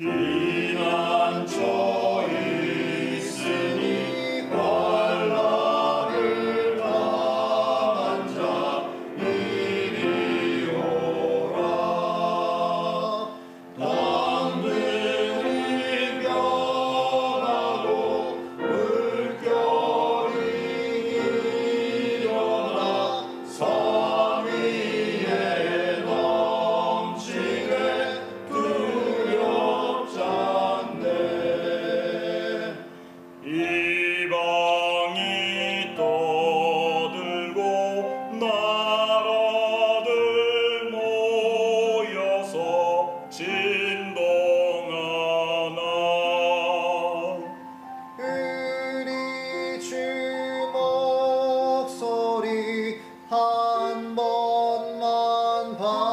Hmm. 한 번만 바라면